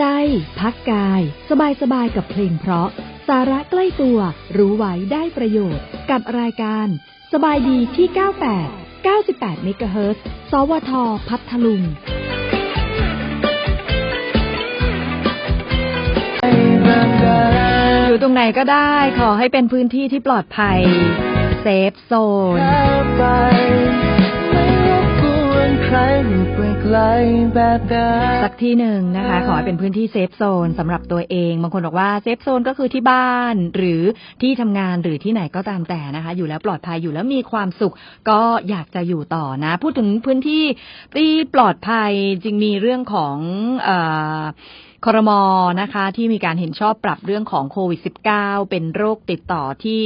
ใจ พักกาย สบายสบายกับเพลงเพราะ สาระใกล้ตัว รู้ไว้ได้ประโยชน์ กับรายการ สบายดีที่ 98 98เมกะเฮิรตซ์สวท พัทลุงอยู่ตรงไหนก็ได้ขอให้เป็นพื้นที่ที่ปลอดภัย เซฟโซน ไม่รบกวนใครอยู่ไกลๆแบบเดิม สักที่หนึ่งนะคะ ขอให้เป็นพื้นที่เซฟโซนสำหรับตัวเอง บางคนบอกว่าเซฟโซนก็คือที่บ้านหรือที่ทำงานหรือที่ไหนก็ตามแต่นะคะ อยู่แล้วปลอดภัยอยู่แล้วมีความสุข ก็อยากจะอยู่ต่อนะ พูดถึงพื้นที่ที่ปลอดภัยจริงมีเรื่องของ อ่อครมอนะคะ ที่มีการเห็นชอบปรับเรื่องของโควิด -19 เป็นโรคติดต่อที่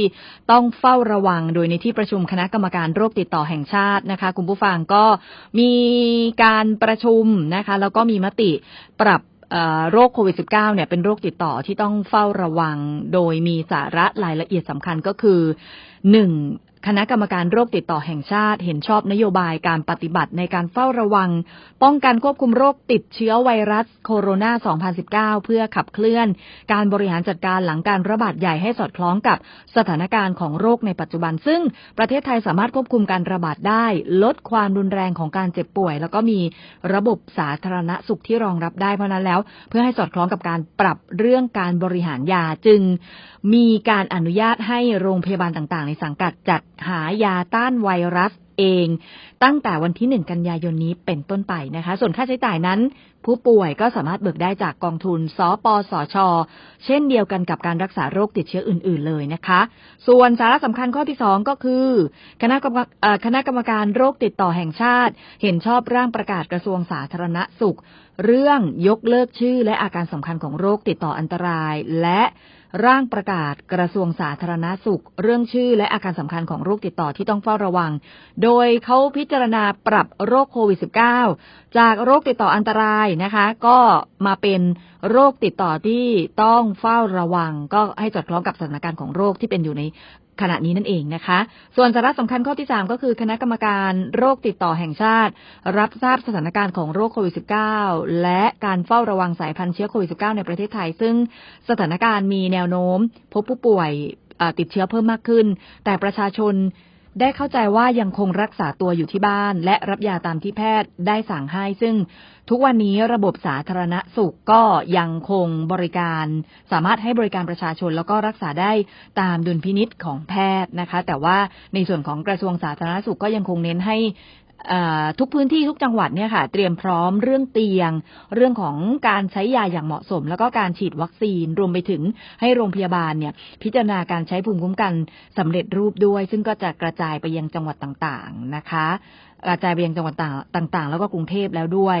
ต้องเฝ้าระวังโดยในที่ประชุมคณะกรรมการโรคติดต่อแห่งชาตินะคะ คุณผู้ฟังก็มีการประชุมนะคะ แล้วก็มีมติปรับโรคโควิด -19 เนี่ยเป็นโรคติดต่อที่ต้องเฝ้าระวัง โดยมีสาระรายละเอียดสำคัญก็คือหนึ่ง คณะกรรมการโรคติดต่อแห่งชาติ เห็นชอบนโยบายการปฏิบัติในการเฝ้าระวัง ป้องกันควบคุมโรคติดเชื้อไวรัสโคโรนา 2019 เพื่อขับเคลื่อน การบริหารจัดการหลังการระบาดใหญ่ให้สอดคล้องกับสถานการณ์ของโรคในปัจจุบัน ซึ่งประเทศไทยสามารถควบคุมการระบาดได้ ลดความรุนแรงของการเจ็บป่วย แล้วก็มีระบบสาธารณสุขที่รองรับได้เพราะนั้นแล้ว เพื่อให้สอดคล้องกับการปรับเรื่องการบริหารยาจึง มีการอนุญาตให้โรงพยาบาลต่าง ๆ ในสังกัดจัดหายาต้านไวรัสเอง ตั้งแต่วันที่ 1 กันยายนนี้เป็นต้นไปนะคะ ส่วนค่าใช้จ่ายนั้น ผู้ป่วยก็สามารถเบิกได้จากกองทุน สปสช เช่นเดียวกันกับการรักษาโรคติดเชื้ออื่น ๆ เลยนะคะ ส่วนสาระสำคัญข้อที่ 2 ก็คือ คณะกรรมเอ่อคณะกรรมการโรคติดต่อแห่งชาติ เห็นชอบร่างประกาศกระทรวงสาธารณสุข เรื่องยกเลิกชื่อและอาการสำคัญของโรคติดต่ออันตราย และร่างประกาศกระทรวงสาธารณสุข เรื่องชื่อและอาการสำคัญของโรคติดต่อที่ต้องเฝ้าระวัง โดยเขาพิจารณาปรับโรคโควิด -19 จากโรคติดต่ออันตรายนะคะ ก็มาเป็นโรคติดต่อที่ต้องเฝ้าระวัง ก็ให้สอดคล้องกับสถานการณ์ของโรคที่เป็นอยู่ในขณะนี้นั่นเองนะคะ ส่วนสาระสำคัญข้อที่ 3 ก็คือคณะกรรมการโรคติดต่อแห่งชาติ รับทราบสถานการณ์ของโรคโควิด -19 และการเฝ้าระวังสายพันธุ์เชื้อโควิด -19 ในประเทศไทย ซึ่งสถานการณ์มีแนวโน้ม พบผู้ป่วยติดเชื้อเพิ่มมากขึ้น แต่ประชาชน ได้เข้าใจว่ายังคงรักษาตัวอยู่ที่บ้าน และรับยาตามที่แพทย์ได้สั่งให้ ซึ่งทุกวันนี้ระบบสาธารณสุขก็ยังคงบริการ สามารถให้บริการประชาชนแล้วก็รักษาได้ตามดุลพินิษของแพทย์นะคะ แต่ว่าในส่วนของกระทรวงสาธารณสุขก็ยังคงเน้นให้ ทุกพื้นที่ทุกจังหวัดเนี่ยค่ะ เตรียมพร้อมเรื่องเตียง เรื่องของการใช้ยาอย่างเหมาะสม แล้วก็การฉีดวัคซีนรวมไปถึงให้โรงพยาบาลเนี่ย พิจารณาการใช้ภูมิคุ้มกันสำเร็จรูปด้วย ซึ่งก็จะกระจายไปยังจังหวัดต่างๆนะคะกระจายไปยังจังหวัดต่างๆ แล้วก็กรุงเทพแล้วด้วย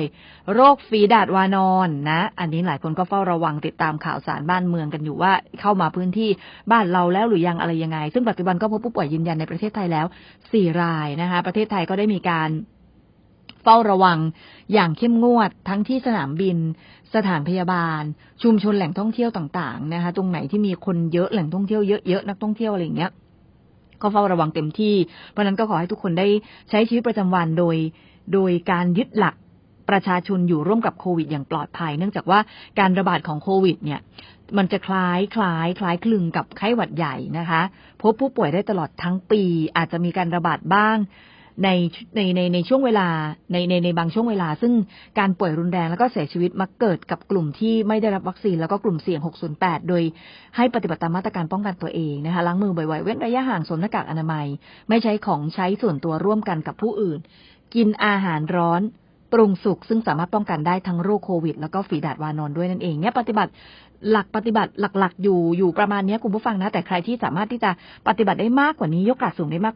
โรคฝีดาดวานอนนะ อันนี้หลายคนก็เฝ้าระวังติดตามข่าวสารบ้านเมืองกันอยู่ว่าเข้ามาพื้นที่บ้านเราแล้วหรือยังอะไรยังไง ซึ่งปัจจุบันก็พบผู้ป่วยยืนยันในประเทศไทยแล้ว 4 รายนะคะ ประเทศไทยก็ได้มีการเฝ้าระวังอย่างเข้มงวดทั้งที่สนามบิน สถานพยาบาล ชุมชนแหล่งท่องเที่ยวต่าง ๆ นะคะ ตรงไหนที่มีคนเยอะแหล่งท่องเที่ยวเยอะๆนักท่องเที่ยวอะไรอย่างเงี้ย ก็เฝ้าระวังเต็มที่ เพราะฉะนั้นก็ขอให้ทุกคนได้ใช้ชีวิตประจำวันโดย โดยการยึดหลักประชาชนอยู่ร่วมกับโควิดอย่างปลอดภัย เนื่องจากว่าการระบาดของโควิด เนี่ย มันจะคล้ายคล้ายคล้ายคลึงกับไข้หวัดใหญ่นะคะ พบผู้ป่วยได้ตลอดทั้งปี อาจจะมีการระบาดบ้าง ในในในในช่วงเวลาในในในบางช่วงเวลา ซึ่งการป่วยรุนแรงแล้วก็เสียชีวิตมักเกิดกับกลุ่มที่ไม่ได้รับวัคซีนแล้วก็กลุ่มเสี่ยง 608 โดยให้ปฏิบัติตามมาตรการป้องกันตัวเองนะคะล้างมือบ่อยๆ เว้นระยะห่างสวมหน้ากากอนามัย ไม่ใช้ของใช้ส่วนตัวร่วมกันกับผู้อื่น กินอาหารร้อนปรุงสุกซึ่งสามารถป้องกันได้ทั้งโรคโควิด แล้วก็ฝีดาดวานอนด้วยนั่นเองเนี่ยปฏิบัติหลักปฏิบัติหลักๆ อยู่อยู่ประมาณนี้คุณผู้ฟังนะ แต่ใครที่สามารถที่จะปฏิบัติได้มากกว่านี้ยกกระดับสูงได้มากกว่า